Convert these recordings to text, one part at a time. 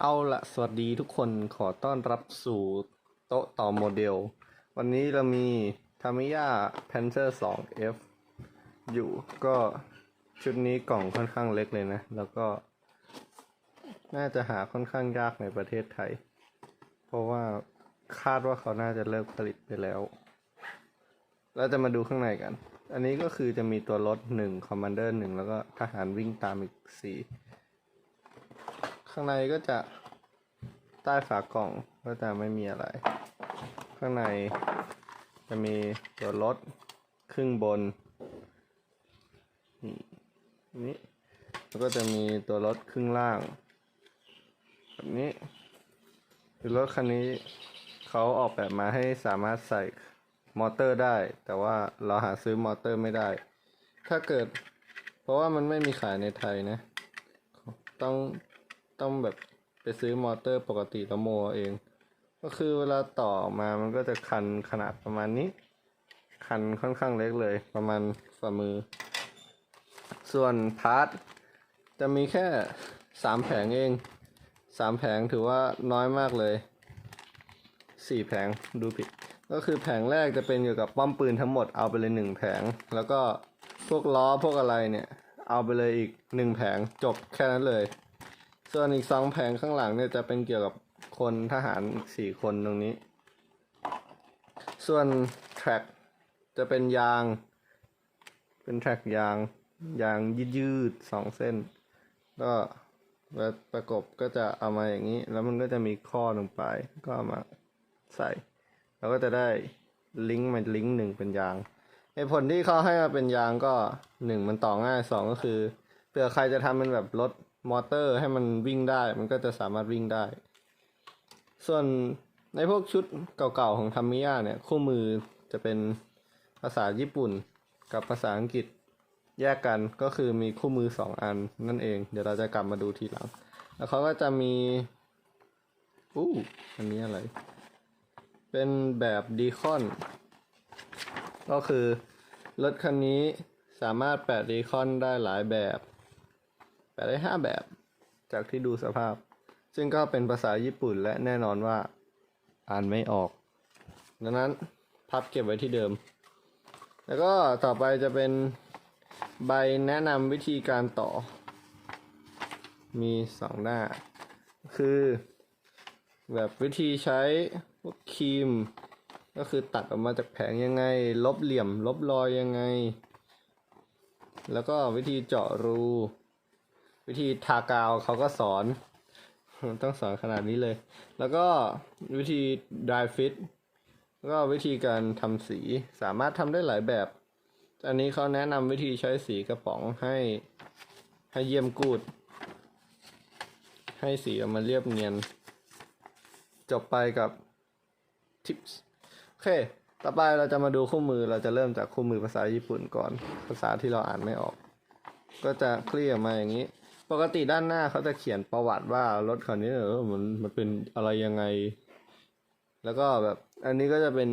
เอาละสวัสดีทุกคนขอต้อนรับสู่โต๊ะต่อโมเดล วันนี้เรามี Tamiya Panther 2 F อยู่ก็ชุดนี้กล่องค่อนข้างเล็กเลยนะ แล้วก็ น่าจะหาค่อนข้างยากในประเทศไทย เพราะว่าคาดว่าเขาน่าจะเลิกผลิตไปแล้ว เราจะมาดูข้างในกัน อันนี้ก็คือจะมีตัวรถหนึ่งคอมมานเดอร์หนึ่งแล้วก็ทหารวิ่งตามอีกสี่ ข้างในก็จะใต้ฝากล่องก็จะไม่มีอะไร ข้างในจะมีตัวรถครึ่งบนนี่นี่แล้วก็จะมีตัวรถครึ่งล่าง แบบนี้คือรถคันนี้เขาออกแบบมาให้สามารถใส่มอเตอร์ได้ แต่ว่าเราหาซื้อมอเตอร์ไม่ได้ ถ้าเกิด เพราะว่ามันไม่มีขายในไทยนะ ต้อง ต้องแบบไปซื้อมอเตอร์ปกติแล้วโมเอเอง ก็คือเวลาต่อมามันก็จะคันขนาดประมาณนี้ คันค่อนข้างเล็กเลย ประมาณฝ่ามือ ส่วนพาร์ทจะมีแค่สามแผงเองสามแผงถือว่าน้อยมากเลยสี่แผงดูผิด ก็คือแผงแรกจะเป็นเกี่ยวกับป้อมปืนทั้งหมดเอาไปเลยหนึ่งแผง แล้วก็พวกล้อพวกอะไรเนี่ย เอาไปเลยอีกหนึ่งแผงจบแค่นั้นเลย ส่วนอีกสองแผงข้างหลังเนี่ยจะเป็นเกี่ยวกับคนทหารอีกสี่คนตรงนี้ ส่วนแทร็กจะเป็นยาง เป็นแทร็กยาง ยางยืดๆสองเส้น ก็แล้วประกบก็จะเอามาอย่างนี้ แล้วมันก็จะมีข้อลงไป ก็ามาใส่แล้วก็จะได้ลิงก์มาลิงก์หนึ่งเป็นยางเหตุผลที่เขาให้มาเป็นยางก็หนึ่งมันต่อง่ายสองก็คือเผื่อใครจะทำเป็นแบบรถ มอเตอร์ให้มันวิ่งได้ มันก็จะสามารถวิ่งได้ ส่วนในพวกชุดเก่าๆของทามิยาเนี่ย คู่มือจะเป็นภาษาญี่ปุ่นกับภาษาอังกฤษแยกกันก็คือมีคู่มือสองอันนั่นเอง เดี๋ยวเราจะกลับมาดูทีหลัง แล้วเขาก็จะมีอู้อันนี้อะไร เป็นแบบดีคอน ก็คือรถคันนี้สามารถแปะดีคอนได้หลายแบบ แปะได้ห้าแบบ จากที่ดูสภาพ ซึ่งก็เป็นภาษาญี่ปุ่นและแน่นอนว่า อ่านไม่ออก ดังนั้นพับเก็บไว้ที่เดิม แล้วก็ต่อไปจะเป็นใบแนะนำวิธีการต่อ มีสองหน้า คือ แบบวิธีใช้พวกครีม ก็คือตัดออกมาจากแผงยังไง ลบเหลี่ยม ลบรอยยังไง แล้วก็วิธีเจาะรู วิธีทากาวเขาก็สอน ต้องสอนขนาดนี้เลย แล้วก็วิธี dry fit แล้วก็วิธีการทำสีสามารถทำได้หลายแบบ อันนี้เขาแนะนำวิธีใช้สีกระป๋องให้ให้เยี่ยมกูด ให้สีออกมาเรียบเนียน จบไปกับ tips โอเค ต่อไปเราจะมาดูคู่มือเราจะเริ่มจากคู่มือภาษาญี่ปุ่นก่อน ภาษาที่เราอ่านไม่ออก ก็จะเคลียร์มาอย่างนี้ ปกติด้านหน้าเขาจะเขียนประวัติว่ารถคันนี้เออมันมันเป็นอะไรยังไง แล้วก็แบบอันนี้ก็จะเป็น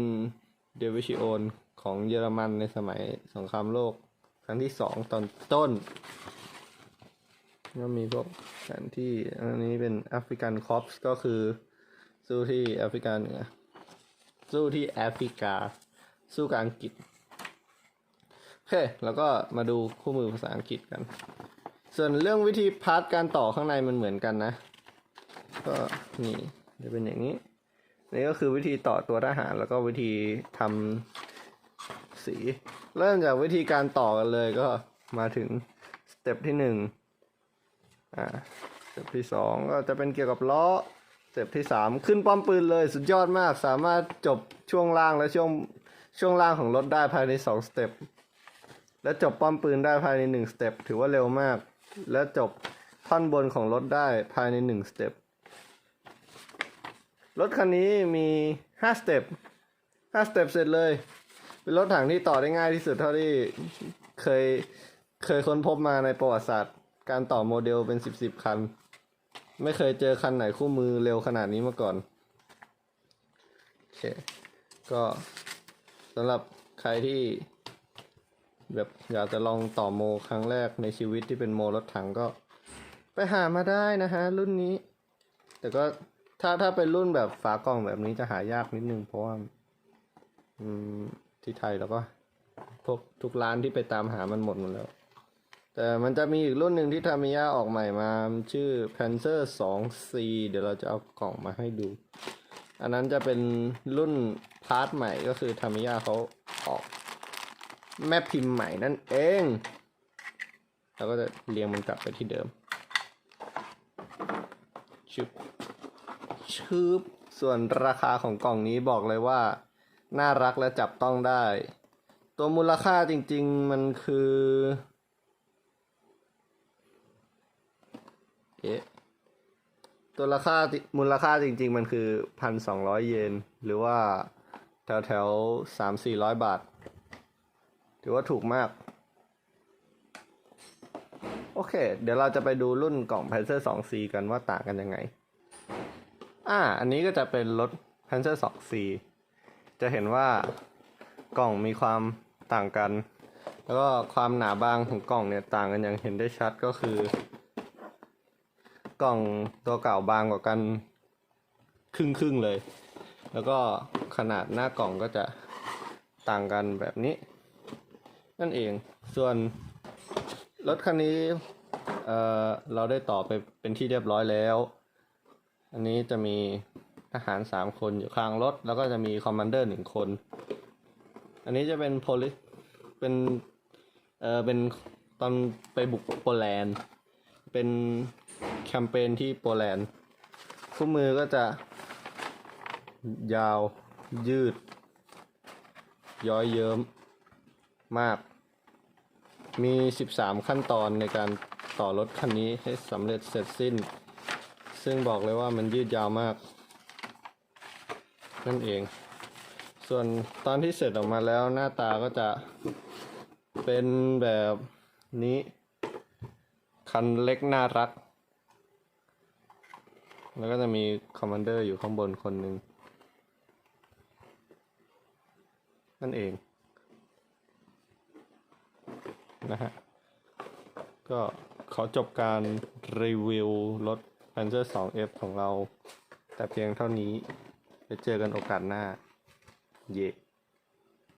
เดวิชิโอนของเยอรมันในสมัยสงครามโลก ครั้งที่สองตอนต้นก็มีพวกแผนที่อันนี้เป็นแอฟริกันคอปส์ก็คือ สู้ที่แอฟริกาเหนือสู้ที่แอฟริกา สู้กับอังกฤษโอเค แล้วก็มาดูคู่มือภาษาอังกฤษกัน ส่วนเรื่องวิธีพาร์ทการต่อข้างในมันเหมือนกันนะ ก็นี่จะเป็นอย่างนี้นี่ก็คือวิธีต่อตัวทหารแล้วก็วิธีทำสี เริ่มจากวิธีการต่อกันเลยก็มาถึงสเต็ปที่หนึ่งอ่าสเต็ปที่สองก็จะเป็นเกี่ยวกับล้อสเต็ปที่สามขึ้นป้อมปืนเลยสุดยอดมากสามารถจบช่วงล่างและช่วงช่วงล่างของรถได้ภายในสองสเต็ปและจบป้อมปืนได้ภายในหนึ่งสเต็ปถือว่าเร็วมาก และจบท่อนบนของรถได้ภายในหนึ่งสเต็ป รถคันนี้มีห้าสเต็ปห้าสเต็ปเสร็จเลย เป็นรถถังที่ต่อได้ง่ายที่สุดเท่าที่เคยเคยค้นพบมาในประวัติศาสตร์ การต่อโมเดลเป็นสิบสิบคัน ไม่เคยเจอคันไหนคู่มือเร็วขนาดนี้มาก่อน โอเค ก็สำหรับใครที่ แบบอยากจะลองต่อโมครั้งแรกในชีวิตที่เป็นโมรถถังก็ ไปหามาได้นะฮะ รุ่นนี้ แต่ก็ถ้าถ้าเป็นรุ่นแบบฝากล่องแบบนี้จะหายากนิดนึง เพราะว่าที่ไทยแล้วก็พวกทุกร้านที่ไปตามหามันหมดหมดแล้ว แต่มันจะมีอีกรุ่นหนึ่งที่ทามิยาออกใหม่มา ชื่อ Panzer 2C เดี๋ยวเราจะเอากล่องมาให้ดู อันนั้นจะเป็นรุ่นพาร์ทใหม่ก็คือทามิยาเขาออก แม่พิมพ์ใหม่นั่นเองเราก็จะเรียงมันกลับไปที่เดิมชึบชึบส่วนราคาของกล่องนี้บอกเลยว่า น่ารักและจับต้องได้ ตัวมูลค่าจริง ๆ มันคือเอ๊ะตัวราคาติมูลค่าจริง ๆ มันคือพันสองร้อยเยน หรือว่าแถวแถวสามสี่ร้อยบาท ถือว่าถูกมาก โอเค เดี๋ยวเราจะไปดูรุ่นกล่อง Panzer 2C กันว่าต่างกันยังไง อ่า อันนี้ก็จะเป็นรถ Panzer 2C จะเห็นว่ากล่องมีความต่างกัน แล้วก็ความหนาบางของกล่องเนี่ยต่างกันอย่างเห็นได้ชัดก็คือ กล่องตัวเก่าบางกว่ากันครึ่งครึ่งเลย แล้วก็ขนาดหน้ากล่องก็จะต่างกันแบบนี้ นั่นเอง ส่วนรถคันนี้เอ่อเราได้ต่อไปเป็นที่เรียบร้อยแล้ว อันนี้จะมีทหารสามคนอยู่ข้างรถ แล้วก็จะมีคอมมานเดอร์หนึ่งคน อันนี้จะเป็นโพลิสเป็นเออเป็นตอนไปบุกโปแลนด์ เป็นแคมเปญที่โปแลนด์คู่มือก็จะยาวยืด ย้อยเยิ้ม มาก มี 13 ขั้นตอนในการต่อรถคันนี้ให้สำเร็จเสร็จสิ้น ซึ่งบอกเลยว่ามันยืดยาวมาก นั่นเอง ส่วนตอนที่เสร็จออกมาแล้วหน้าตาก็จะเป็นแบบนี้ คันเล็กน่ารัก แล้วก็จะมีคอมมานเดอร์อยู่ข้างบนคนหนึ่งนั่นเอง นะฮะ ก็ขอจบการรีวิวรถ Panzer 2F ของเรา แต่เพียงเท่านี้ ไปเจอกันโอกาสหน้า เย่